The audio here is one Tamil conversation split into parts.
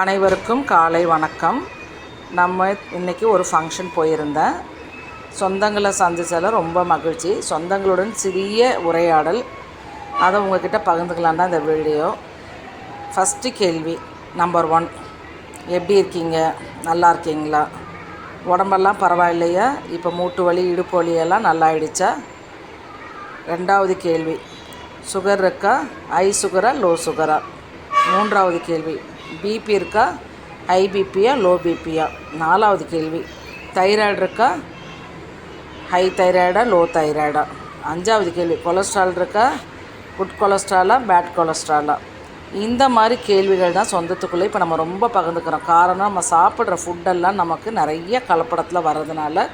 அனைவருக்கும் காலை வணக்கம். நம்ம இன்றைக்கி ஒரு ஃபங்க்ஷன் போயிருந்தேன். சொந்தங்களை சந்தித்ததில் ரொம்ப மகிழ்ச்சி. சொந்தங்களுடன் சிறிய உரையாடல். அதை உங்ககிட்ட பகிர்ந்துக்கலாம் தான் இந்த வீடியோ ஃபஸ்ட்டு கேள்வி நம்பர் ஒன் எப்படி இருக்கீங்க? நல்லா இருக்கீங்களா? உடம்பெல்லாம் பரவாயில்லையா? இப்போ மூட்டு வலி இடுப்பு வலி எல்லாம் நல்லா ஆயிடுச்சா ரெண்டாவது கேள்வி. சுகர் இருக்கா? ஹை சுகரா லோ சுகரா மூன்றாவது கேள்வி. பிபி இருக்கா? ஹைபிபியா லோ பிபியா நாலாவது கேள்வி. தைராய்டு இருக்கா? ஹை தைராய்டா லோ தைராய்டா அஞ்சாவது கேள்வி. கொலஸ்ட்ரால் இருக்கா? குட் கொலஸ்ட்ராலா பேட் கொலஸ்ட்ராலா இந்த மாதிரி கேள்விகள் தான் சொந்தத்துக்குள்ளே இப்போ நம்ம ரொம்ப பகிர்ந்துக்கிறோம். காரணம் நம்ம சாப்பிட்ற ஃபுட்டெல்லாம் நமக்கு நிறைய கலப்படத்தில் வர்றதுனால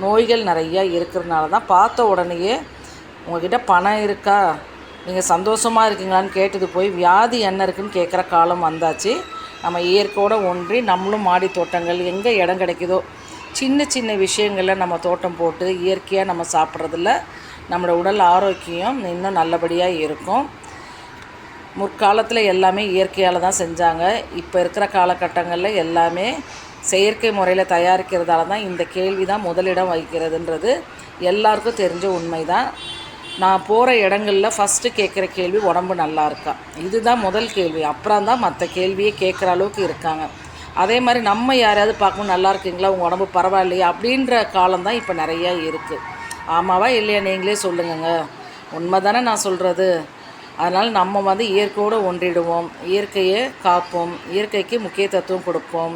நோய்கள் நிறையா இருக்கிறதுனால தான் பார்த்த உடனேயே உங்ககிட்ட பணம் இருக்கா? நீங்கள் சந்தோஷமாக இருக்கீங்களான்னு கேட்டது போய் வியாதி என்ன இருக்குன்னு கேட்குற காலம் வந்தாச்சு. நம்ம இயற்கையோடு ஒன்றி நம்மளும் மாடி தோட்டங்கள் எங்கே இடம் கிடைக்குதோ சின்ன சின்ன விஷயங்களில் நம்ம தோட்டம் போட்டு இயற்கையாக நம்ம சாப்பிட்றதுல நம்மளோட உடல் ஆரோக்கியம் இன்னும் நல்லபடியாக இருக்கும். முற்காலத்தில் எல்லாமே இயற்கையால் தான் செஞ்சாங்க. இப்போ இருக்கிற காலகட்டங்களில் எல்லாமே செயற்கை முறையில் தயாரிக்கிறதால தான் இந்த கேள்வி தான் முதலிடம் வகிக்கிறதுன்றது. எல்லாருக்கும் தெரிஞ்ச உண்மை தான் நான் போகிற இடங்களில் ஃபஸ்ட்டு கேட்குற கேள்வி உடம்பு நல்லா இருக்கா? இதுதான் முதல் கேள்வி. அப்புறம் தான் மற்ற கேள்வியே கேட்குற அளவுக்கு இருக்காங்க. அதே மாதிரி நம்ம யாரையாவது பார்க்கணும் நல்லா இருக்கீங்களா? உங்கள் உடம்பு பரவாயில்லையா? அப்படின்ற காலம் தான் இப்போ நிறையா இருக்குது ஆமாவா இல்லையா? நீங்களே சொல்லுங்கங்க. உண்மை தானே நான் சொல்கிறது அதனால் நம்ம வந்து இயற்கையோடு ஒன்றிடுவோம். இயற்கையை காப்போம். இயற்கைக்கு முக்கியத்துவம் கொடுப்போம்.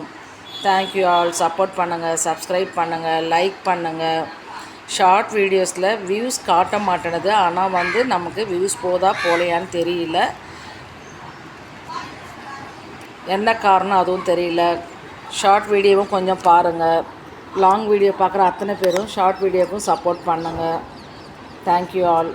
தேங்க்யூ ஆல் சப்போர்ட் பண்ணுங்கள் சப்ஸ்கிரைப் பண்ணுங்கள் லைக் பண்ணுங்கள் ஷார்ட் வீடியோஸில் வியூஸ் காட்ட மாட்டேனுது. ஆனால் வந்து நமக்கு வியூஸ் போதா போலையான்னு தெரியல. என்ன காரணம் அதுவும் தெரியல. ஷார்ட் வீடியோவும் கொஞ்சம் பாருங்கள் லாங் வீடியோ பார்க்குற அத்தனை பேரும் ஷார்ட் வீடியோவுக்கும் சப்போர்ட் பண்ணுங்கள் தேங்க்யூ ஆல்